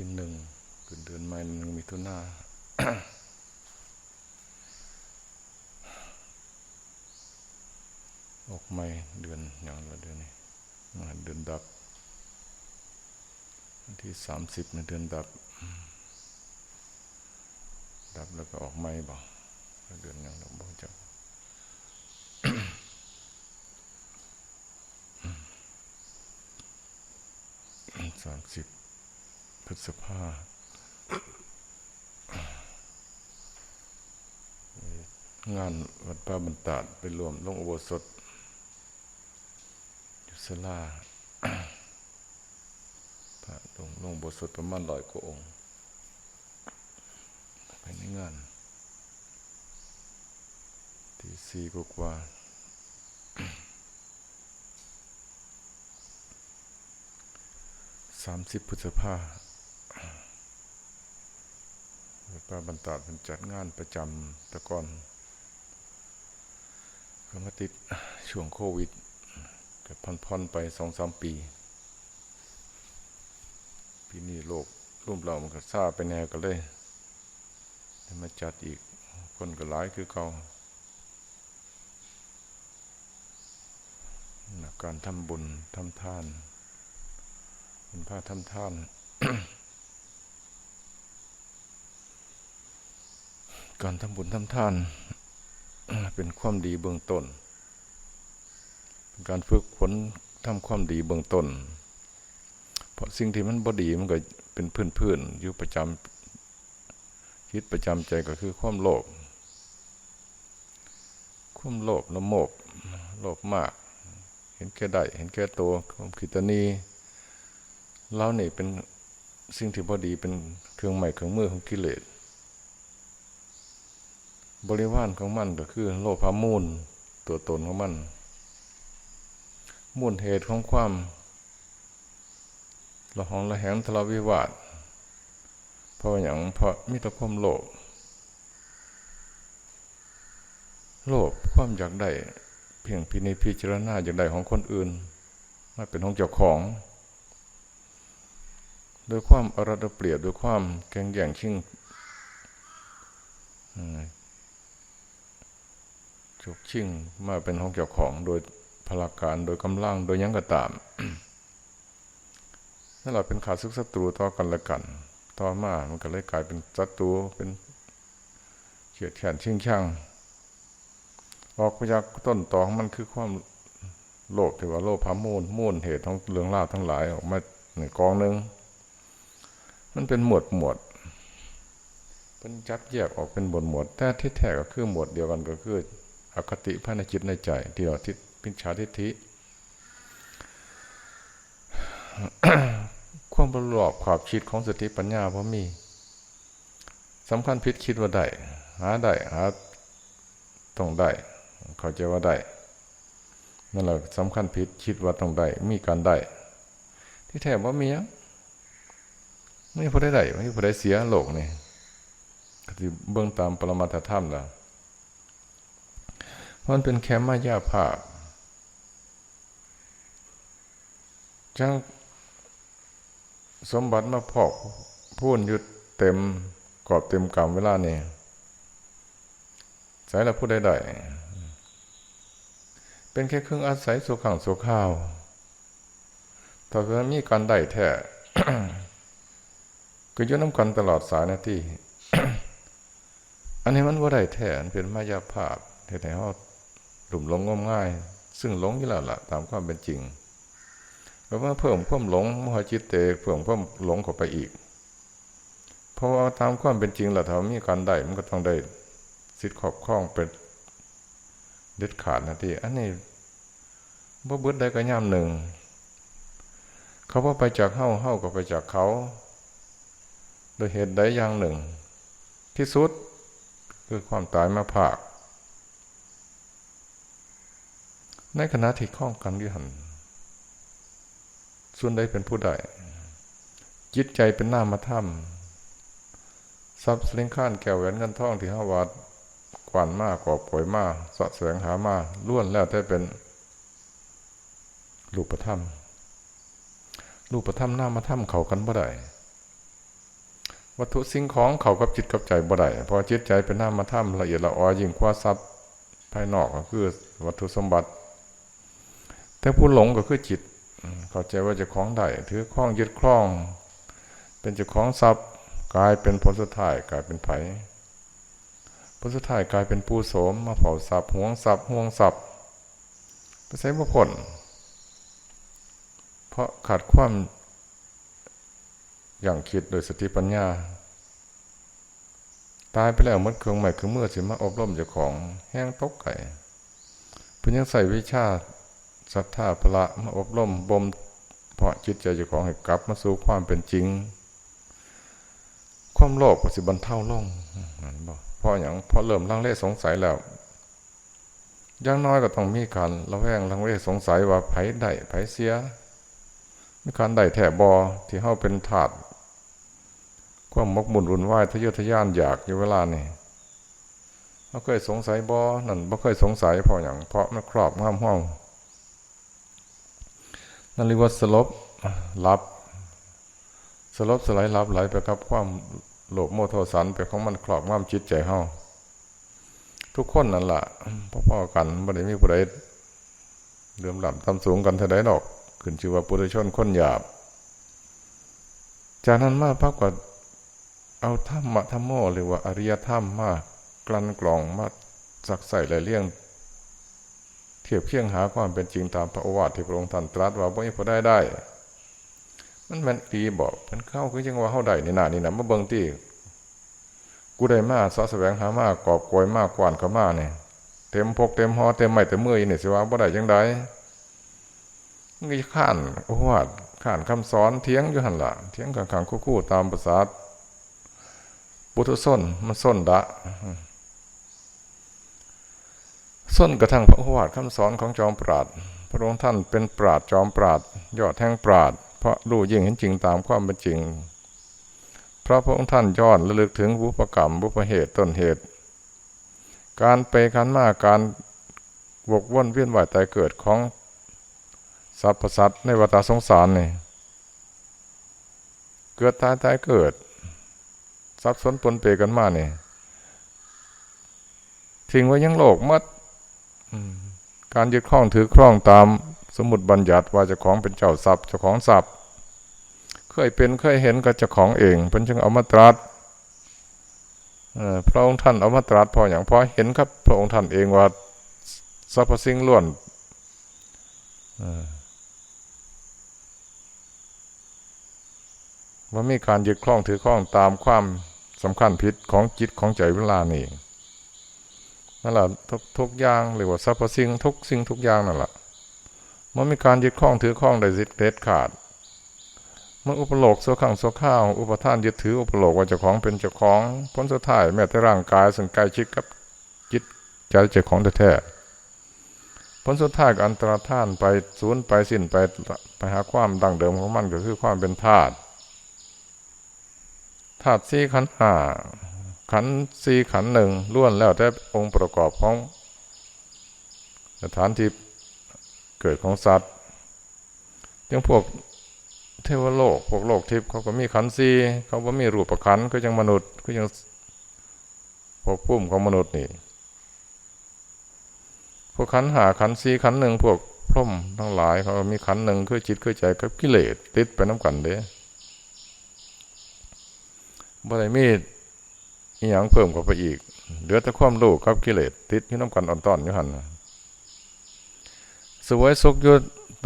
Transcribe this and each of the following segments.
ที่หนึ่งเดือนใหม่หนึ่งมิถุนาออกใหม่เดือนอย่างละเดือนนี้อ่าเดือนดับที่สามสิบในเดือนดับ ดับแล้วก็ออกใหม่บ่เดือนอย่างเราบ่จก สามสิบ พฤษภางานวัดป่าบรรดาดไปรวมลงอุโบสถยู่ศาลาพระลงลงอุโบสถประมาณร้อยกว่าองค์ ไปในงานที่สี่กว่าสามสิบพฤษภาวั ดป่าบรรดาดมันจัดงานประจำแตะก่อนก็มาติดช่วงโควิดก็ผ่อนๆไปสองสามปี ปีนี้โลกรุ่มเรามันก็ซาไปแนวกันเลยมาจัดอีกคนก็หลายคือเขาการทำบุญทำทานเป็นผ้าทำทาน การทำบุญทำทาน เป็นความดีเบื้องต้น การฝึกฝนทำความดีเบื้องต้น เพราะสิ่งที่มันบดีมันก็เป็นพื้นๆอยู่ประจำคิดประจำใจก็คือความโลภความโลภละโมบโลภมาก เห็นแก่ได้ เห็นแก่ตัวความคิดตนีเรานี่เป็นสิ่งที่บดีเป็นเครื่องใหม่เครื่องมือของกิเลส บริวารของมันก็คือ โลภะมูล ตัวตนของมัน มูลเหตุของความละหองละแหงทะเลาะวิวาทเพราะอย่างเพราะมิตรความโลภโลภความอยากได้ เพียงพินิพิจารณาอยากได้ของคนอื่นมาเป็นของเจ้าของโดยความอรัตเปรียบโดยความแข่งแย่งชิง อืมฉกชิงมาเป็นของเจ้าของโดยพลาการโดยกำลังโดยยังก็ตามนั่นเราเป็นขาศึกศัตรูต่อกันละกัน ต่อมามันก็เลยกลายเป็นศัตรูเป็นเขียดแขนชิงช่างออกมาจากต้นตอของมันคือความโลภที่ว่าโลภพามูลมูลเหตุของเรื่องราวทั้งหลายออกมาหนึ่งกองหนึ่งมันเป็นหมวดหมวดเป็นจับแยกออกเป็นหมวดหมวดแต่ที่แท้ก็คือหมวดเดียวกันก็คือ อคติภายในจิตในใจ ที่เราทิฏพิชาทิฏฐิความประหลอบขอบคิดของสติปัญญาเพราะมีสำคัญพิษคิดว่าได้หาได้หาต้องได้ เข้าใจว่าได้นั่นแหละสำคัญผิดคิดว่าต้องได้มีการได้ ที่แท้ว่ามีอะไม่มีผู้ใดได้ไม่มีผู้เสียโลกนี่ก็ที่เบื้องตามปรมาถธรรมแล้ว มันเป็นแค่มายาภาพจังสมบัติมาพอกพูนยุดเต็มกรอบเต็มกรรมเวลานี่สายละผู้ใดๆเป็นแค่เครื่องอาศัยสุขังสุข้าวต่อไปมีการได้แท้ก็ยุ่น้ำกันตลอดสายนาทีอันนี้มันว่าได้แท้เป็นมายาภาพแท้ๆ หลุมหลงงมง่าย ซึ่งหลงอยู่แล้วล่ะ ตามความเป็นจริงแล้วว่าเพิ่มความหลงมหจิตเตเพิ่มความหลงเข้าไปอีก เพราะว่าตามความเป็นจริงแล้วถ้ามีการได้มันก็ต้องได้สิทธิ์ครอบครองเป็นเด็ดขาดนะที่อันนี้บ่เบิดได้ก็ย่ำหนึ่ง เขาว่าไปจากเฮ้าเฮ้าก็ไปจากเขา โดยเหตุใดอย่างหนึ่ง ที่สุดคือความตายมาผาก ในขณะที่ข้องกันอยู่หัน ส่วนใดเป็นผู้ใดจิตใจเป็นหน้ามาถ้ำทรัพย์สินข้านแก้วแหวนเงินทองที่ห้าวัดกวานมากกอบป่วยมากสะแสงหามากล้วนแล้วแต่เป็นรูปธรรมรูปธรรมหน้ามาถ้ำเขากันบ่ได้วัตถุสิ่งของเขากับจิตกับใจบ่ได้เพอจิตใจเป็นนามธรรมละเอียดละออยิ่งกว่าทรัพย์ภายนอกก็คือ วัตถุสมบัติ แต่ผู้หลงก็คือจิตเข้าใจว่าจะของได้ถือข้องยึดคล้อง เป็นเจ้าของทรัพย์กลายเป็นผลสุดท้ายกลายเป็นไผ่ผลสุดท้ายกลายเป็นผู้โสมมาเผาทรัพย์ห่วงทรัพย์ห่วงทรัพย์ไปใช้บ่ผลเพราะขาดความอย่างคิดโดยสติปัญญา ตายไปแล้วหมดเครื่องใหม่คือเมื่อสิมาอบรมเจ้าของแห้งตกไก่เพิ่นยังใส่วิชา ศรัทธาพละมาอบรมบ่มเพราะจิตใจเจ้าของให้กลับมาสู่ความเป็นจริง ความโลภก็สิบรรเทาลงเพราะอย่างพอเริ่มลังเลสงสัยแล้วอย่างน้อยก็ต้องมีการระแวงลังเลสงสัยว่าไผได้ไผเสียมีการได้แถบบอที่เฮาเป็นถาดความมกมุ่นรุนวายทะเยอทะยานอยากอยู่เวลานี่เราเคยสงสัยบอนั่นบ่เคยสงสัยเพราะอย่างเพราะมันครอบงำห้อง นั่นเรียกว่าสลบหลับสลบสลายหลับไหลไปกับความโลภโมโทสันไปของมันครอบงำจิตใจเฮาทุกคนนั่นล่ะพ่อๆกันบ่ได้มีผู้ใดเลื่อมล้ำทำสูงกันเท่าใดดอก ขึ้นชื่อว่าปุถุชนคนหยาบ จากนั้นมาพักกว่าเอาธรรมะธรรมโมหรือว่าอริยธรรมมากลั่นกรองมาสักใส่หลายเรื่อง เทียบเคียงหาความเป็นจริงตามพระโอวาทที่พระองค์ท่านตรัสว่าบ่มีผู้ได้ได้ มันแมันดีบอกมันเข้าคือจังว่าเฮาได้ในี่น่ะนี่นะมาเบิ่งที่กูได้มาสอแสวงหามากกอบโกยมากกว่านเข้ามาเนี่ยเต็มพกเต็มหอเต็มไม้เต็มมือเนี่ยสิว่าบ่ได้จังไดมันก็ข้านโอว่าข้านคำสอนเถียงอยู่หันละเถียงขังขังคู่ๆตามภาษาปุถุส้นมันส้นดะ ส้นกระทั่งพระโอวาทคำสอนของจอมปราดพระองค์ท่านเป็นปราดจอมปราดยอดแห่งปราดเพราะรู้ยิ่งเห็นจริงตามความเป็นจริง พระพระองค์ท่านย้อนระลึกถึงบุพกรรมบุพเหตุต้นเหตุ การไปขันมาการวกวนเวียนว่ายตายเกิดของสรรพสัตว์ในวัฏสงสารนี่เกิดตายตายเกิดสับสนปนเปกันมาเนี่ยทิ้งไว้ยังโลกมัดอืม การยึดคล้องถือคล้องตามสมุดบัญญัติว่าเจ้าของเป็นเจ้าทรัพย์เจ้าของทรัพย์ เคยเป็นเคยเห็นกับเจ้าของเองเพิ่นจึงเอามาตรัสเพระองค์ท่านเอามาตรัสพออย่างพอเห็นครับ พระองค์ท่านเองว่าสรรพสิ่งล้วนว่ามีการยึดคล้องถือคล้องตามความสำคัญผิดของจิตของใจเวลานี่ นั่นแหละทุกทุกอย่างหรือว่าสรรพสิ่งทุกสิ่งทุกอย่างนั่นแหละมันมีการยึดคล้องถือคล้องได้เด็ดขาดเมื่ออุปโลกสัวขังสัวข้าว อุปทานยึดถืออุปโลกว่าเจ้าของเป็นเจ้าของผลสุดท้ายแม้แต่ร่างกายซึ่งกล้ชิดกับจิตใจเจ้าของแท้ๆผลสุดท้ายก็อันตรธานไปสูญไปสิ้นไปไปหาความดังเดิมของมันก็คือความเป็นธาตุธาตุสี่ขันธ์ห้า ขันสี่ขันหนึ่งล้วนแล้วแต่องค์ประกอบของสถานที่เกิดของสัตว์ยังพวกเทวโลก พวกโลกทิพย์เขาก็มีขันธ์สี่เขาก็มีรูปขันก็ยังมนุษย์ก็ยังพวกพุ่มของมนุษย์นี่ พวกขันหาขันธ์สี่ขันหนึ่งพวกพรหมทั้งหลายเขามีขันหนึ่งคือจิตคือใจกับกิเลสติดไปน้ำกันเด้บ่ได้มี อีหยังเพิ่มเข้าไปอีก เหลือแต่ความรู้กับกิเลสติดอยู่น้ำกันอ่อนตอนอยู่หันสวยสุขอยู่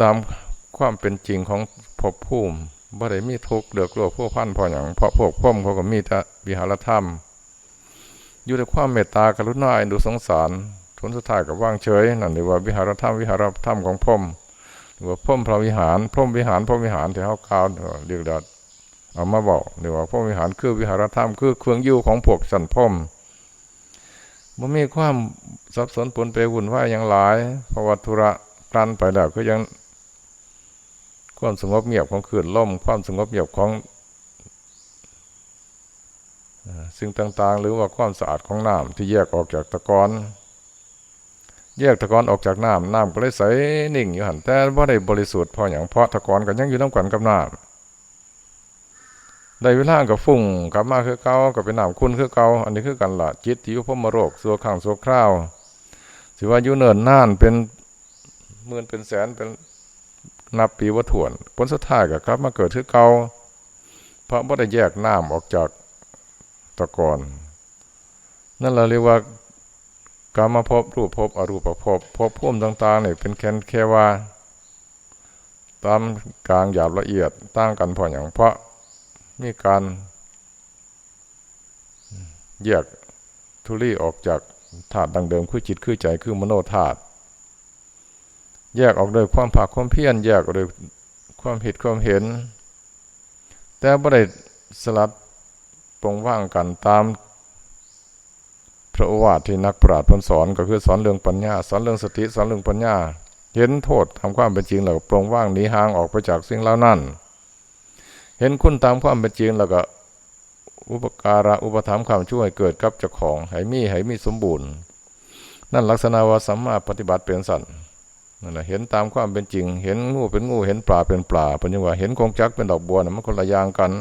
ตามความเป็นจริงของภพภูมิบ่ได้มีทุกข์เดือดร้อนพวกพันพออย่างเพราะพวกพ่มเขาก็มีแต่วิหารธรรม อยู่ในความเมตตากรุณาอ็นดูสงสารผลสุดท้ายกับว่างเฉยนั่นเรียกว่าวิหารธรรมวิหารธรรมของพ่มหรือว่าพ่มพระวิหารพ่มวิหารพ่มวิหารที่เขากล่าวเรียกว่า เอามาบอกเดี๋ยวว่าพระวิหารคือวิหารธรรมคือเครื่องอยู่ของพวกสันพมมันมีความสับสนปนเปวุ่นวายอย่างหลายเพราะวัตุระกลันไปแล้วก็ยัง ความสงบเงียบของขืนล่ม ความสงบเงียบของเอ่อสิ่งต่างๆ หรือว่าความสะอาดของน้ำที่แยกออกจากตะกอนแยกตะกอนออกจากน้ำน้ำก็เลยใสนิ่งอยู่หันแต่ว่าได้บริสุทธิ์พออย่างเพราะตะกอนก็ยังอยู่น้ำกันกับน้ำ ได้เวลากับฟุ้งกลับมาคือเก่ากับเป็นหน้ำคุณคือเก่าอันนี้คือกันละจิตที่อยู่พมโรคสัวข้างสัวคราวสิว่าอยู่เนินน่านเป็นหมื่นเป็นแสนเป็นนับปีว่าถ่วนผลสุดท้ายก็กลับ มาเกิดคือเก่าเพราะบ่ได้แยกน้ำออกจากตะกอนนั่นเราเรียกว่ากามาพบรูปพบอรูปภพภพภูมิต่างๆเนี่ยเป็นแค่แค่ว่า ตามกลางหยาบละเอียดต่างกันพราะอย่างเพราะ มีการแยกทุลีออกจากธาตุดังเดิมคือจิตคือใจคือมโนธาตุแยกออกโดยความผากความเพียรแยกออกโดยความผิดความเห็น แต่บ่ได้สลัดปรงว่างกันตามพระอวาทที่นักปราชญ์พนสอนก็คือสอนเรื่องปัญญา สอนเรื่องสติสอนเรื่องปัญญา เห็นโทษทำความเป็นจริงแล้วปรงว่างหนีห่างออกไปจากสิ่งเหล่านั้น เห็นคุณตามความเป็นจริงแล้วก็ อุปการะอุปถัมภ์ความช่วยเกิดกับเจ้าของให้มีให้มีสมบูรณ์ นั่นลักษณะว่าสัมมาปฏิบัติเป็นสันนั่นแหละเห็นตามความเป็นจริง เห็นงูเป็นงูเห็นปลาเป็นปลาเป็นยังว่าเห็นกงจักเป็นดอกบัวนะมันคนละอย่างกัน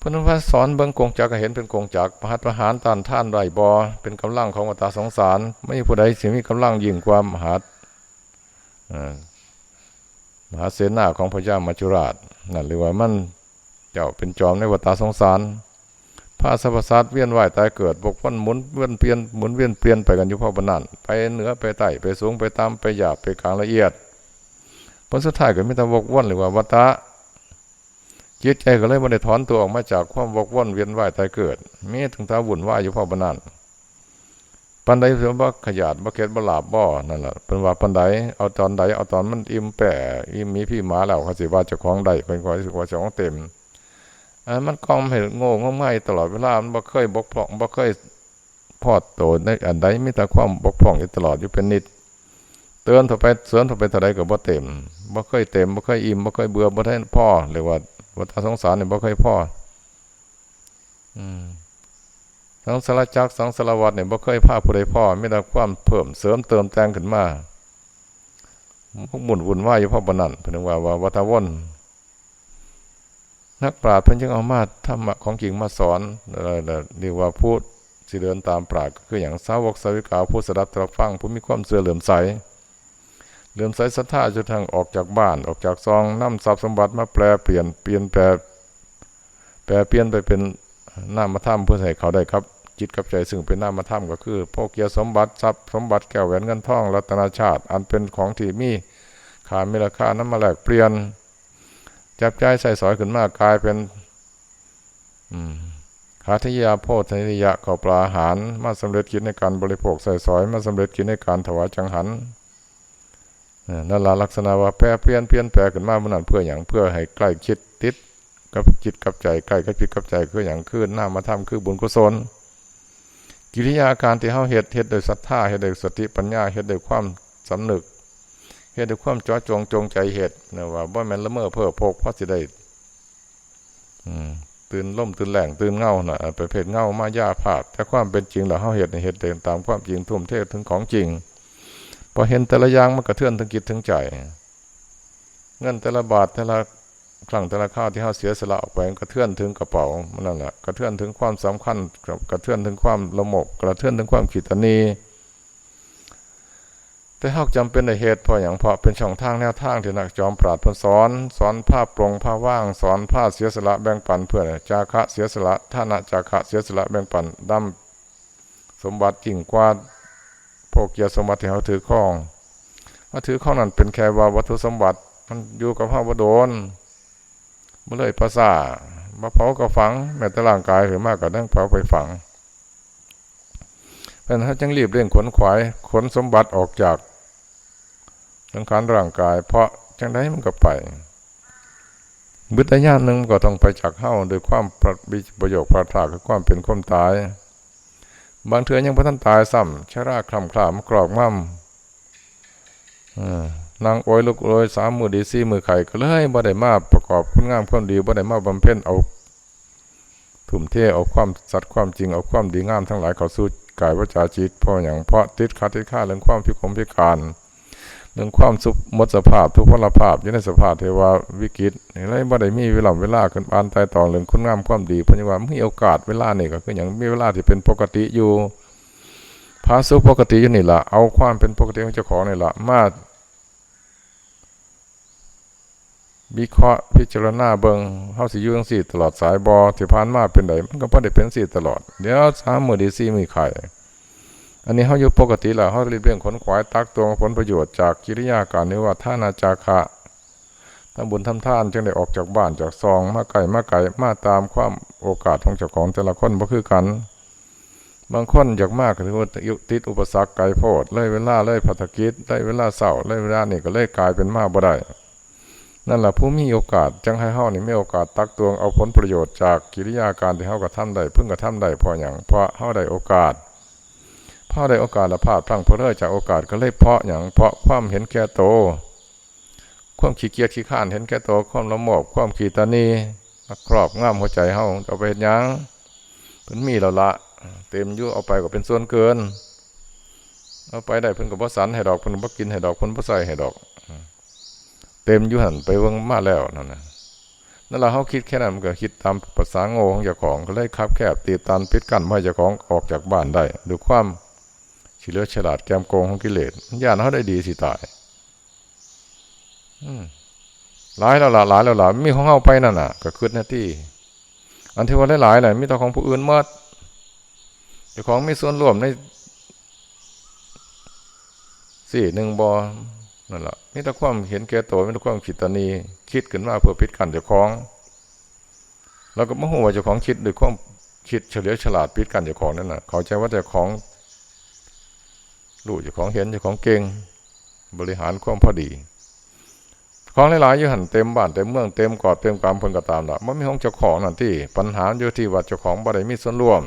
พระนั้นว่าสอนเบื้องกงจักก็เห็นเป็นกงจักประหัตประหารต้านท่านไรบอเป็นกำลังของวัตาสงสาร ไม่มีผู้ใดสิมีกำลังยิ่งกว่ามหาอ่า มหาเสนาของพระเจ้ามัจจุราชนั่นเรียกว่ามันเจ้าเป็นจอมในวัตาสงสารพระสรรพสัตว์เวียนว่ายตายเกิดบกพ้นหมุนเวียนเปลี่ยนหมุนเวียนเปลี่ยนไปกันอยู่พราะบนันไปเหนือไปใต้ไปสูงไปตามไปหยาบไปกลางละเอียดผลสุดท้ายก็ไมีแต่วกวนหรือว่าวัตะจิตใจก็เลยไม่ได้ถอนตัวออกมาจากความวกวนเวียนว่ายตายเกิดมีถึงตาวุ่นวายอยู่พราะบนัน ปันใดเสบ่ขยาดบ่เข็ดบ่หลาบบ่นั่นแหละเป็นว่าปันใดเอาตอนใดเอาตอนมันอิ่มแปะอิ่มมีพี่หมาแล้วเขาสิว่าเจ้าของใดเป็นความรู้สึกว่าเจ้าของเต็มอันมันกองให้โง่งมงายตลอดเวลามันบ่เคยบกพร่องบ่เคยพอดโตในอันใดมีแต่ความบกพร่องอยู่ตลอดอยู่เป็นนิด เตือนต่อไปเสริญต่อไปเท่าใดก็บ่เต็มบ่เคยเต็มบ่เคยอิ่มบ่เคยเบื่อบ่ได้พ่อเรียกว่าวัฏสงสารเนี่ยบ่เคยพออืม สังสารจักรสังสารวัฏเนี่ยบ่เคยพาผู้ใดพ่อไมีแต่ความเพิ่มเสริมเติมแต่งขึ้นมาพวกหมุนวุ่นวายอยู่พราะบ่นั้นเพิ่นว่าว่าวัฏวนนักปราชญ์เพิ่นจึงเอามาธรรมะของจริงมาสอนอะไรเรียกว่าพูดสิเดินตามปราชญ์ก็คืออย่างสาวกสาวิกาผู้สดับตรับฟังผู้มีความเสื่อเหลื่อมใสเหลื่อมใสศรัทธาจนทางออกจากบ้านออกจากซองนำทรัพย์สมบัติมาแปลเปลี่ยนเปลี่ยนแปลแปลเปลี่ยนไปเป็นนามธรรมเพื่อให้เขาได้ครับ จิตกับใจซึ่งเป็นนามธรรมก็คือพวกเกียรสมบัติทรัพย์สมบัติแก้วแหวนเงินทองรัตนาชาติ อันเป็นของที่มีขาดมีราคานั้นมาแลกเปลี่ยน จับใจใส่สอยขึ้นมากลายเป็นขาทิยาโพธนิยะข้าวปลาอาหาร มาสำเร็จกินในการบริโภคใส่สอย มาสำเร็จกินในการถวายจังหันนั่นละลักษณะว่าแปรเปลี่ยนเปลี่ยนแปลขึ้นมาเมื่อนั้นเพื่ออย่างเพื่อให้ใกล้คิดติดกับจิตกับใจใกล้กับจิตกับใจคืออย่างคือหน้ามาทำคือบุญกุศล กิริยาการที่เฮาเฮ็ดเฮ็ดโดยศรัทธาเฮ็ดโดยสติปัญญาเฮ็ดโดยความสำนึกเฮ็ดด้วยความจ่อจงจงใจเฮ็ดนะว่าบ่แม่นละเมอเพ้อพกเพราะสิได้ตื่นล่มตื่นแหลงตื่นเงาน่ะไปเพศเงามายาผาดแต่ความเป็นจริงแล้วเฮาเฮ็ดเฮ็ดเดินตามความจริงทุ่มเทถึงของจริงพอเห็นแต่ละอย่างมันกระเทือนถึงจิตถึงใจ เงินแต่ละบาทแต่ละ ครั้งแต่ละข้าวที่เฮาเสียสละออกไปกระเทือนถึงกระเป๋ามันนั่นแหละกระเทือนถึงความสำคัญกระเทือนถึงความละโมบกระเทือนถึงความขีดตนีแต่เฮาจำเป็นในเหตุพราะอย่างเพราะเป็นช่องทางแนวทางที่นักจอมปราดเพิ่นสอนสอนภาพปรงภาพว่างสอนภาพเสียสละแบ่งปันเพื่อจาคะเสียสละท่านะจาคะเสียสละแบ่งปันดำสมบัติจริงกว่าพวกเกียรติสมบัติที่เฮาถือครองว่าถือข้องนั้นเป็นแค่ว่าวัตถุสมบัติมันอยู่กับเฮาบ่โดน บ่เลยภาษาบ่เผาก็ฝัง แม้แต่ร่างกายหรือมากก็นั่งเผาไปฝังเป็นถ้าจังรีบเร่งขนขวายขนสมบัติออกจากสังขารร่างกาย เพราะจังไดมันก็ไปบุตรญาณหนึ่งก็ต้องไปจากเฮ้าโดยความประโยคพระทาคือความเป็นความตาย บางเถื่อยังพระท่านตายซ้ำชราคลำคลามกรอกมั่ม นางโอยลูกโอยสามมือดีสี่มือไข่ก็เลยบ่ได้มาประกอบคุณงามความดีบ่ได้มาบำเพ็ญเอาทุ่มเทเอาความสัตย์ความจริงเอาความดีงามทั้งหลายเขาสู้กายวาจาจิตเพราะอย่างเพราะติดขัดติดข้าเรื่องความพิกลพิการเรื่องความสุขหมดสภาพทุกพลภาพอยู่ในสภาพเทวาวิกฤตอะไรบ่ได้มีเวลาเวลาขึ้นปานตายต่อเรื่องคุณงามความดีพราว่ามีโอกาสเวลานี่ก็คืออย่างมีเวลาที่เป็นปกติอยู่พาสุปกติอยู่นี่ละเอาความเป็นปกติของเจ้าของนี่ละมา วิเคราะห์พิจารณาเบิงเฮาสิอยู่จังซี่ตลอดสายบ่ที่ผ่านมาเป็นไดมันก็บ่ได้เป็นซี่ตลอด เดี๋ยวสามมื้อดีซี่มื้อไข่อันนี้เฮาอยู่ปกติแล้วเฮารีบเร่งขนขวายตักตวงผลประโยชน์จากกิริยาการนี้ว่าท่านาจาคะทำบุญทำท่านจึงได้ออกจากบ้านจากซองมาไก่มาไก่มาตามความโอกาสของเจ้าของแต่ละคนบ่คือกัน บางคนอยากมากก็ถือว่าติดอุปสรรคไกลโพดเลยเวลาเลยพัฒกิจได้เวลาเศร้าเลยเวลานี่ก็เลยกลายเป็นมาบ่ได้ นั่นแหละผู้มีโอกาสจังให้เฮานี่มีโอกาสตักตวงเอาผลประโยชน์จากกิริยาการที่เฮากระทำได้เพิ่งกระทำได้พออย่างเพราะเฮาได้โอกาสพอได้โอกาสละพลาดพลั้งเพลิจากโอกาสก็เลยเพาะอย่างเพราะความเห็นแก่โตความขี้เกียจขี้ข้านเห็นแก่โตความละโมบความขี้ตานีมาครอบงำหัวใจเฮาเอาไปเฮ็ดหยังเพิ่นมีแล้วละเต็มยู่เอาไปก็เป็นส่วนเกินเอาไปได้เพิ่นก็บ่สันให้ดอกเพิ่นบ่กินให้ดอกเพิ่นบ่ใส่ให้ดอก เต็มอยู่หันไปเบิ่งมาแล้วนั่นนะนั่นล่ะเฮาคิดแค่นั้นมันก็คิดตามภาษาโง่ของเจ้าของก็เลยคับแคบตีตันปิดกั้นไม่ให้เจ้าของออกจากบ้านได้ด้วยความเฉลียวฉลาดแกมโกงของกิเลสยานเฮาได้ดีสิตายหลายแล้วล่ะหลายแล้วล่ะมีของเฮาไปนั่นน่ะ ก็คือหน้าที่ อันที่ว่าหลายๆน่ะมีต่อของผู้อื่นหมดเจ้าของไมีส่วนร่วมในสี่หนึ่งบอ นั่นแหละมีแต่ความเห็นแก่ตัวมีแต่ความคิดตานีคิดขึ้นมาเพื่อพิดกันเจ้าของ แล้วก็มโหว่าเจ้าของคิดด้วยความคิดเฉลียวฉลาดพิดกันเจ้าของนั่นน่ะ เขาใจว่าเจ้าของรู้เจ้าของเห็นเจ้าของเก่ง บริหารความพอดี ของหลายๆอยู่หันเต็มบ้านเต็มเมืองเต็มกอดเต็มกรรมเพิ่นก็ตามละมันมีของเจ้าของนั่นที่ ปัญหาอยู่ที่ว่าเจ้าของบ่ได้มีส่วนร่วม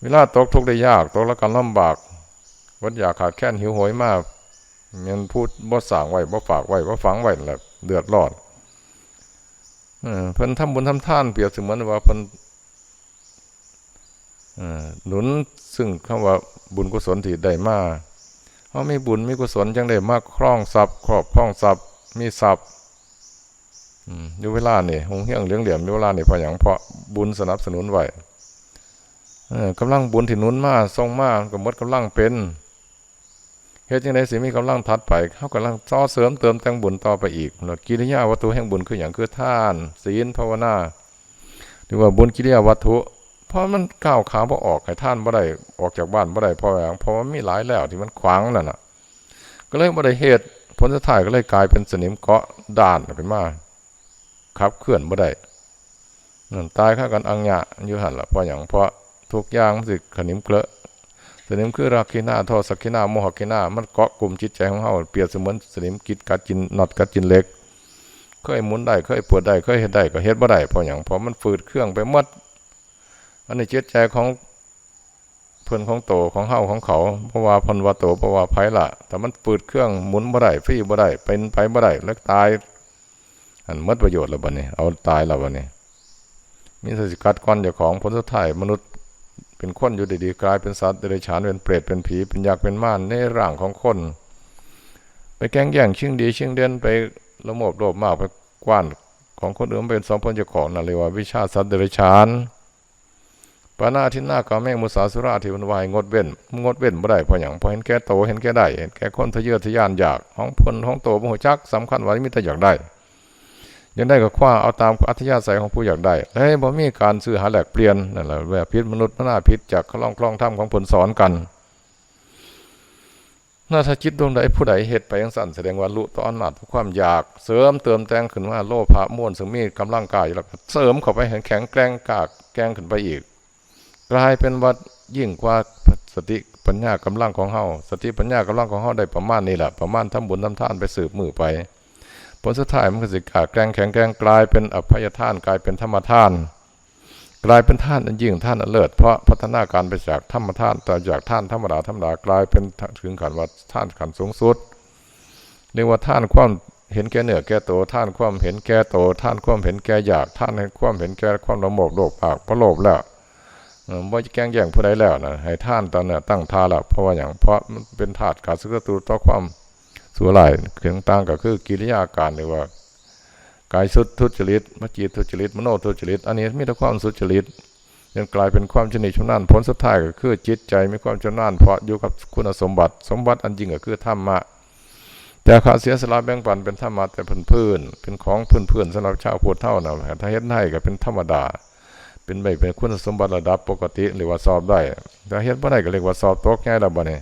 เวลาตกทุกข์ได้ยากตกแล้วกันลำบากวัดอยากขาดแค้นหิวโหยมาก มันพูดบ่สั่งไว้บ่ฝากไว้บ่ฝังไว้แหละเดือดร้อนเพิ่นทำบุญทำท่านเปรียบเสมือนว่าเพิ่นหนุนซึ่งคำว่าบุญกุศลที่ได้มาเพราะมีบุญมีกุศลจังได้มากคล้องทรัพย์ครอบคล้องทรัพย์มีทรัพย์อยู่เวลาเนี่ยหงเฮี้ยงเลี้ยงเหลี่ยมอยู่เวลาเนี่เพราะอย่างเพราะบุญสนับสนุนไว้กำลังบุญที่นุนมาทรงมาก็มดกำลังเป็น เฮ็ดยังไงสิมีกำลังทัดไปเขากำลังซ้อเสริมเติมแต่งบุญต่อไปอีกหนดกิริยาวัตถุแห่งบุญคืออย่างคือท่าน ศีลภาวนาหรือว่าบุญกิริยาวัตถุ เพราะมันก้าวขาบ่ออกให้ท่านบ่ได้ออกจากบ้านบ่ได้เพราะอย่างเพราะมันมีหลายแล้วที่มันขวางนั่นน่ะ ก็เลยบ่ได้เหตุผลสุดท้ายก็เลยกลายเป็นสนิมเกาะด่านขึ้นมาขับเคลื่อนบ่ได้นั่นตายข้ากันอังยะอยู่หันละเพราะอย่างเพราะทุกอย่างมันสิขนิมเกลอะ นิมคือราคินาโทสักคินาโมหคินามันเกาะกลุ่มจิตใจของเฮาเปรียบเสมือนสนิมกิดกัดจินนอดกัดจินเล็กเคยหมุนได้เคยปวดได้เคยเฮ็ดได้ก็เฮ็ดบ่ได้เพราะอย่างเพราะมันฝืดเครื่องไปหมดอันนี้จิตใจของเพิ่อนของโตของเฮาของเขาเพราะว่าพันวาโตเพราะว่าไผละแต่มันฝืดเครื่องหมุนบ่ได้ฟรีบ่ได้เป็นไปบ่ได้แล้วตาย อันมดประโยชน์แล้วบัดนี้ เอาตายแล้วบัดนี้มีสิกัดก้อนเจ้าของผลสุดท้ายมนุษย์ เป็นคนอยู่ดีๆกลายเป็นสัตว์เดรัจฉานเป็นเปรตเป็นผีเป็นยักเป็นม่านในร่างของคน ไปแกงแย่งชิงดีชิงเด่นไปละโมบโลภมากไปกว้านของคนอื่นเป็นสองพนเจ้าของนั่นเลยว่าวิชาสัตว์เดรัจฉานปานาทินากาแมงมุสาสุราที่มันวายงดเว้นงดเว้นบ่ได้เพราะอย่างพราะเห็นแก่โตเห็นแก่ได้เห็นแก่คนทะเยอทะยานอยากของพนของโตบ่หัวจักสำคัญว่ามีแต่อยากได้ ยังได้ก็คว้าเอาตามอัธยาศัยของผู้อยากได้และบ่มีการซื้อหาแหลกเปลี่ยนนั่นแหละแบบพิษมนุษย์มนาพิษจากคล่องคล่องธรรมของผลสอนกันน่าถ้าจิตดวงใดผู้ใดเหตุไปยังสั่นแสดงว่าลุต่ออำนาจความอยาก เสริมเติมแต่งขึ้นมาโลภะม่วนซึ่งมีกำลังกายแล้วเสริมเข้าไปเห็นแข็งแกร่งกากแกงขึ้นไปอีก กลายเป็นวัดยิ่งกว่าสติปัญญากำลังของเฮาสติปัญญากำลังของเฮาได้ประมาณนี้แหละประมาณทำบุญทำทานไปสืบมือไป ผลสุดท้ายมันก็สิขาดแกงแข็งแกงกลายเป็นอภัยทานกลายเป็นธรรมทาน กลายเป็นท่านอันยิ่งท่านอันเลิศเพราะพัฒนาการไปจากธรรมทานต่อจากท่านธรรมดาธรรมดากลายเป็นถึงขันว่าท่านขันสูงสุดเรียกว่าท่านความเห็นแก่เหนือแก่โตท่านความเห็นแก่โตท่านความเห็นแก่อยากท่านความเห็นแก่ความละโมบโลภปากพระโลภแล้วบ่จะแกงแย่งผู้ใดแล้วนะให้ท่านตอนเนี้ยตั้งท่าละเพราะว่าอย่างเพราะมันเป็นถาดขาดสึกตูต่อความ สัวหลายเครื่องต่างก็คือกิริยาการหรือว่ากายสุดทุจริตมจิตทุจริตมโนทุจริตอันนี้มีแต่ความสุจริตจนกลายเป็นความชนิชำนาญผลสุดท้ายก็คือจิตใจมีความชำนาญเพราะอยู่กับคุณสมบัติ สมบัติอันจริงก็คือธรรมะแต่ขาเสียสละแบ่งปันเป็นธรรมะแต่พื้นพื้นเป็นของพื้นพื้นสำหรับชาวพุทธเท่านั้นแหละถ้าเฮ็ดให้ก็เป็นธรรมดา เป็นใบเป็นคุณสมบัติระดับปกติหรือว่าสอบได้ถ้าเฮ็ดบ่ได้ก็เรียกว่าสอบตกง่ายแล้วบ่นี่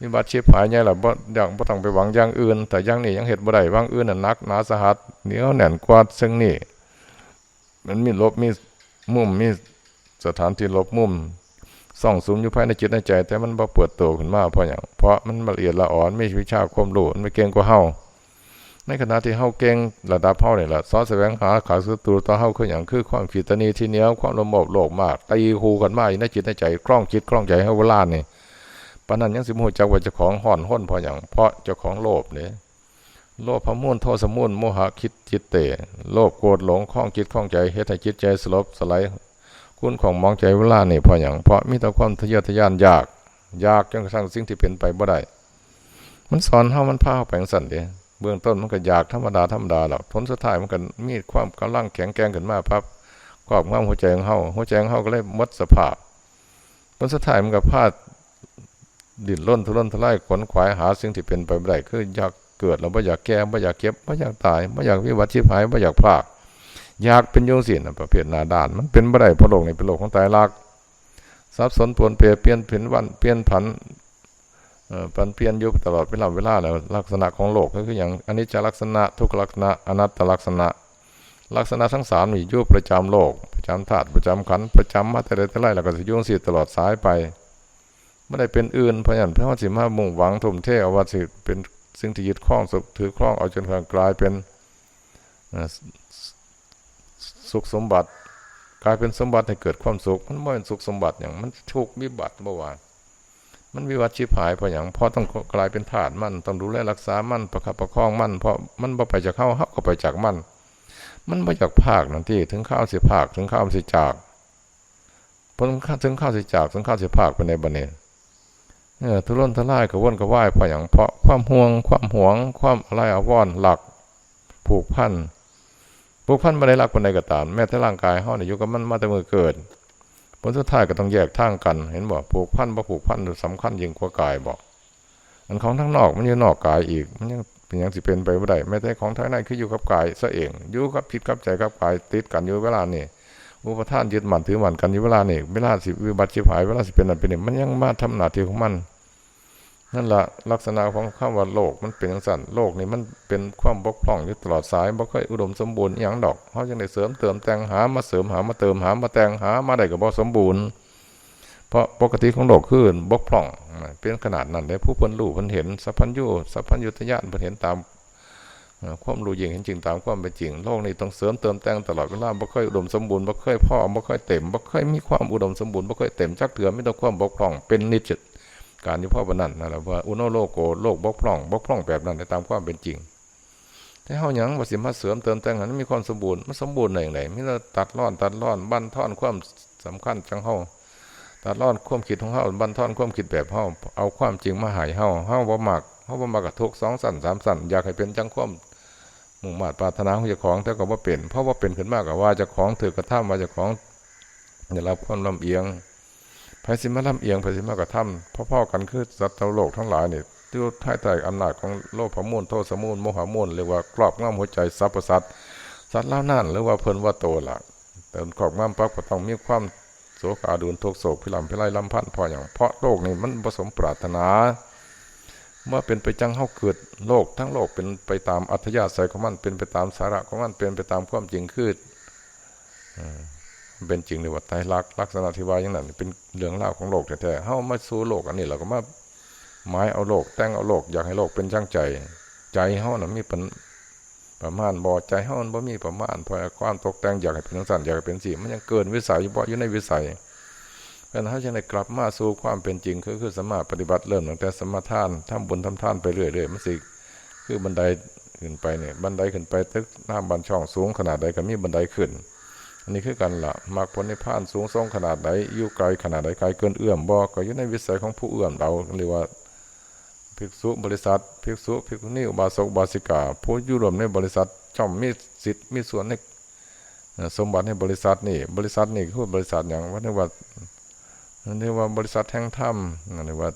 มีบัตรชีพหายง่ยแล้วบ่อย่างบ่ต้องไปหวังอย่างอื่น แต่อย่างนี้ยังเฮ็ดบ่ได้วางอื่นน่ะนักหนาสหัสเหนียวแน่นกว่าซึ่งนี่ มันมีลบมีมุมมีสถานที่ลบมุมส่องสุมอยู่ภายในจิตในใจ แต่มันบ่เปิดตัวขึ้นมาเพราะหยังเพราะมันละเอียดละอ่อนไมีวิชาความรู้มันไม่เก่งกว่าเฮาในขณะที่เฮาเก่งระดับเฮาเนี่ยล่ะสอนแสวงหาขาศัตรูต่อเฮาคือหยังคือความคิดตนีที่เหนียวความลมบโลกมากตีคูกันมาในจิตในใจคล่องจิตคล่องใจเฮาเวลานี่ ปานนั้นยังสิบหูจักว่าเจ้าของห่อนห้นพราะหยังเพราะเจ้าของโลภเนี่โลภพมูลโทสมูลโมหะคิดจิตเตโลภโกรธหลงคล้องจิตคล้องใจเฮ็ดให้จิตใจสลบสลายคุณของมองใจเวลาเนี่เพราะหยังเพราะมีแต่ความทะเยอทะยานอยากอยากจนกระทั่งสิ่งที่เป็นไปบ่ได้มันสอนเฮามันพาเฮาไปจังซั่นเด้เบื้องต้นมันก็อยากธรรมดาธรรมดาหรอกผลสุดท้ายมันก็มีความกำลังแข็งแกร่งขึ้นมาพับครอบงำหัวใจของเฮาหัวใจของเฮาก็เลยมดสภาพผลสุดท้ายมันก็พา ดดิ้นรนทุรนทุรายขวนขวายหาสิ่งที่เป็นไปบ่ได้คืออยากเกิดแล้วบ่อยากแก่บ่อยากเก็บบ่อยากตายบ่อยากวิบัติชิบหายบ่อยากพลาก อยากเป็นโยงสินประเภทนาด่าน มันเป็นบ่ได้เพราะโลกนี้เป็นโลกของตายรักสับสนปวนเปลี่ยนเปลี่ยนผินวันเปลี่ยนผันผันเปลี่ยนยู่ตลอดเวลาเวลาแล้วลักษณะของโลกก็คืออย่างอันนี้จะลักษณะทุกลักษณะอนัตตลักษณะ ลักษณะทั้งสามมียู่ประจำโลก ประจำธาตุประจำขันประจำมาแต่ใดแต่ไรแล้วก็สิโยงสิตลอดสายไป ไม่ได้เป็นอื่นเพยันพระวสิมามุ่งหวังทุ่มเทเอาว่าสิเป็นสิ่งที่ยึดครองถือครองเอาจนกลายเป็นสุขสมบัติ กลายเป็นสมบัติให้เกิดความสุข มันไม่เป็นสุขสมบัติอย่างมันทุกวิบัติเมื่อวานมันวิวัติชิบหายเพราะอย่างเพราะต้องกลายเป็นถาดมันต้องดูแลรักษามันประคับประคองมันเพราะมันบ่ไปจากเข้าเฮาก็ไปจากมัน มันบ่จากภาคนั่นที่ถึงข้าวสิภาคถึงข้าวสิจากพอถึงข้าวถึงข้าวสิจากถึงข้าวสิภาคไปในบันี้ เออทุรนทุรายกระวนกระวายเพราะอย่างเพราะความห่วง ความหวง ความอะไรอาวรหลัก ผูกพันผูกพันมาได้รักคนใดก็ตามแม้แต่ร่างกายเฮาเนี่ยอยู่กับมันมาแต่เมื่อเกิดผลสุดท้ายก็ต้องแยกทางกัน เห็นบ่ผูกพันบ่ผูกพันสำคัญยิ่งกว่ากายบ่อันของทั้งนอกมันยู่นอกกายอีก มันยังเป็นหยังสิเป็นไปบ่ได้แม้แต่ของภายในคืออยู่กับกายซะเองอยู่กับผิดกับใจกับกายติดกันอยู่เวลานี้ อุปทานยึดมั่นถือมั่นกันอยู่เวลาเนี้เวลาสิวิบัติชิบหายเวลาสิเป็นนั่นเป็นนี่มันยังมาทำหน้าที่ของมัน นั่นละลักษณะของคำว่าโลกมันเป็นอย่างสั่นโลกนี่มันเป็นความบกพร่องอยู่ตลอดสายบ่เคยอุดมสมบูรณ์อย่างดอกเฮาจังได้เสริมเติมแต่งหามาเสริมหามาเติมหามาแต่งหามาได้ก็บ่สมบูรณ์ เพราะปกติของโลกคือบกพร่องเป็นขนาดนั้นได้ผู้พิ่นรู้เพิ่นเห็นสัพพัญญูสัพพัญญุตญาณเพิ่นเห็นตาม ความรู้จริงเห็นจริงตามความเป็นจริงโลกนี้ต้องเสริมเติมแต่งตลอดเวลาบ่เคยอุดมสมบูรณ์บ่เคยพ่อบ่เคยเต็มบ่เคยมีความอุดมสมบูรณ์บ่เคยเต็มจักเถื่อมีแต่ความบกพร่องเป็นนิจการอยู่พ่อบันนั้นนั่นแหละว่าอุโนโลโกโลกบกพร่องบกพร่องแบบนั้นในตามความเป็นจริงแต่เฮาหยังว่าสิมาเสริมเติมแต่งให้มันมีความสมบูรณ์มันสมบูรณ์ได้อย่างไรมีแต่ตัดร่อนตัดร่อนบั่นท่อนความสำคัญจังเฮาตัดร่อนความคิดของเฮาบั่นท่อนความคิดแบบเฮาเอาความจริงมาหายเฮาเฮาบ่มักเฮาบ่มักกับทุกสองสั่นสามสั่นอยากให้เป็นจังความ มุ่งมาตรปรารถนาของเจ้าของแต่าก็บ่เป็น เพราะว่าเป็นขึ้นมากกับว่าเจ้าของถือกระทำว่าเจ้าของได้รับความลำเอียงไผสิมาลำเอียงไผสิมากระทำพ่อๆกันคือสัตว์โลกทั้งหลายเนี่ยที่ภายใต้อำนาจของโลภมูลโทสมูลโมหมูลเรียกว่าครอบงำหัวใจสรรพสัตว์สัตว์เล่านั่นหรือว่าเพิ่นว่าโตละแต่ครอบงำปั๊บก็ต้องมีความโศกอาดูนทุกโศกพิลำพิไลลำพันพออย่างเพราะโลกนี่มันผสมปรารถนา เมื่อเป็นไปจังเฮาเกิดโลกทั้งโลกเป็นไปตามอัธยาศัยของมันเป็นไปตามสาระของมันเป็นไปตามความจริงคือเป็นจริงเลยว่าไตรลักษณ์ลักษณะที่ว่าอย่างนั้นเป็นเรื่องเล่าวของโลกแท้ๆเฮามาสู่โลกอันนี้เราก็มาหมายเอาโลก แต่งเอาโลกอยากให้โลกเป็นช่างใจ ใจเฮาน่ะมีปัญประมาณบ่ใจเฮามันบ่มีประมาณพราะความตกแต่งอยากให้เป็นจังซั่นอยากให้เป็นสิมันยังเกินวิสัยยู่บ่อยู่ในวิสัย เพราะฉะนั้นเฮาจึงได้กลับมาสู่ความเป็นจริงคือคือสมมาปฏิบัติเริ่มตั้งแต่สมมาทานทำบุญทำทานไปเรื่อยๆมันสิคือบันไดขึ้นไปเนี่ยบันไดขึ้นไปตึกน้ำบันช่องสูงขนาดใดก็มีบันไดขึ้น อันนี้คือกันละมรรคผลในพานสูงส่งขนาดไหนอยู่ไกลขนาดไหนไกลเกินเอื้อมบ่ก็อยู่ในวิสัยของผู้เอื้อมเราเรียกว่าภิกษุบริษัทภิกษุภิกษุณีอุบาสกบาสิกาผู้อยู่รวมในบริษัทจ่อมมีสิทธิ์มีส่วนในสมบัติในบริษัทนี่บริษัทนี่คือบริษัทอย่างว่าเรียกว่า เรียกว่าบริษัทแห่งธรรมเรียกว่า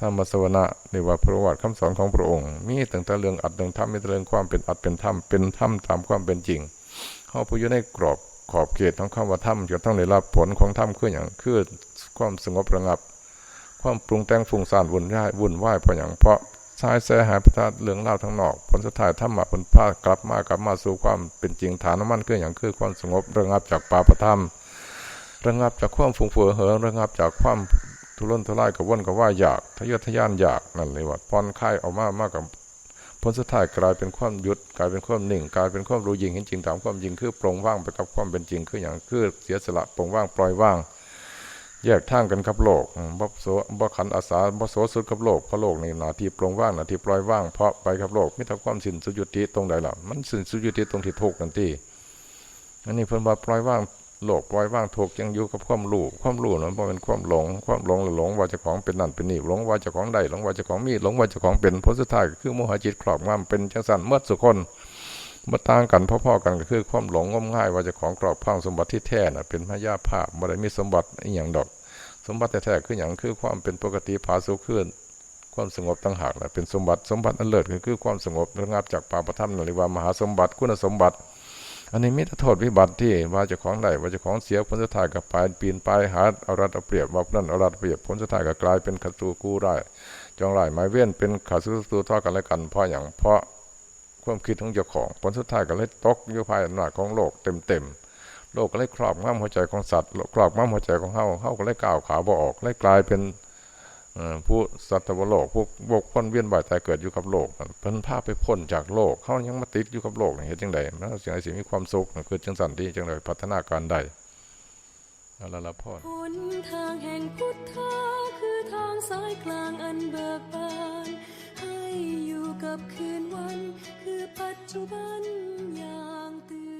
ธรรมสวนะเรียกว่าประวัติคำสอนของพระองค์ มีตั้งแต่เรื่องอัดเรื่องธรรมมีแต่เรื่องความเป็นอัดเป็นธรรมเป็นธรรมตามความเป็นจริงเฮาผู้อยู่ในกรอบขอบเขตของคำว่าธรรมจะต้องได้รับผลของธรรมคืออย่างคือความสงบระงับ ความปรุงแต่งฟุ้งซ่านวุ่นวายวุ่นวายเพราะอย่างเพราะสายแสหายพิธาเรื่องเล่าทั้งนอก ผลสุดท้ายธรรมะผลพากลับมากลับมาสู่ความเป็นจริงฐานน้ำมันคืออย่างคือความสงบระงับจากปาปธรรม ระงับจากความฟุ้งเฟ้อเหิงระงับจากความทุรนทุรายกับว่นกับว่าอยากทะเยอทะยานอยากนั่นเลยว่าผ่อนคลายออกมามากกับผลสุดท้ายกลายเป็นความหยุดกลายเป็นความหนิ่งกลายเป็นความรู้ยิงเห็นจริงตามความจริงคือปรงว่างไปกับความเป็นจริงคืออย่างคือเสียสละปรงว่างปล่อยว่าง แยกทางกันกับโลกอืมบ่โสบ่ขันอาสาบ่โสสุดกับโลกเพราะโลกนี่หนาที่ปรงว่างหนาที่ปล่อยว่างเพราะไปกับโลกมีแต่ความสิ้นสุดยุติตรงใดล่ะมันสิ้นสุดยุติตรงที่ทุกข์นั่นติอันนี้เพิ่นว่าปล่อยว่าง โลกปล่อยว่างทุกยังอยู่กับความรู้ความรู้นั้นบ่เป็นความหลง ความหลงหลงว่าจ้าของเป็นนั่นเป็นนี่หลงว่าจ้าของใดหลงว่าจ้าของมีหลงว่าจ้าของเป็นผลสุดท้ายคือโมหะจิตครอบงำเป็นจังซั่นเมื่อสุคนบ่ต่างกันพ่อๆกันก็คือความหลงงมง่ายว่าจ้าของครอบครองสมบัติที่แท้น่ะเป็นพญาภาพบ่ได้มีสมบัติอีหยังดอก สมบัติแท้ๆคืออย่างคือความเป็นปกติผาสุขขึ้นความสงบต่างหากแหละเป็นสมบัติสมบัติอันเลิศคือความสงบระงับจากปาปธรรมนริว่ามหาสมบัติคุณสมบัติ อันนี้มิตรโทษวิบัติที่ว่าจะของได้ว่าจะของเสียผลสุดท้ายกับปลายปีนไปหาเอารัดเอาเปรียบว่านั่นเอารัดเปรียบผลสุดท้ายก็กลายเป็นขัตรูกู้ได้ายจองไรายหมายเว้นเป็นขาดศัตรูทอกันและกันเพราะอย่างเพราะความคิดของเจ้าของ ผลสุดท้ายก็เลยตกอยู่ภายอำนาจของโลกเต็มๆโลกก็เลยครอบงำหัวใจของสัตว์ครอบงำหัวใจของเฮาเฮาก็เลยก้าวขาบ่ออกเลยกลายเป็น ผู้สัตว์โลกผู้วกพ้นเวียนว่ายตายเกิดอยู่กับโลกเพิ่นพาพไปพ้นจากโลกเฮายังมาติดอยู่กับโลกนี่เฮ็ดจังไดมันก็สิให้สิมีความสุขคือจังซั่นที่จังไดพัฒนาการได้เอาละละพรหนทางแห่งพุทธะคือทางสายกลางอันเบิกบานให้อยู่กับคืนวัน คือปัจจุบันอย่างตื่น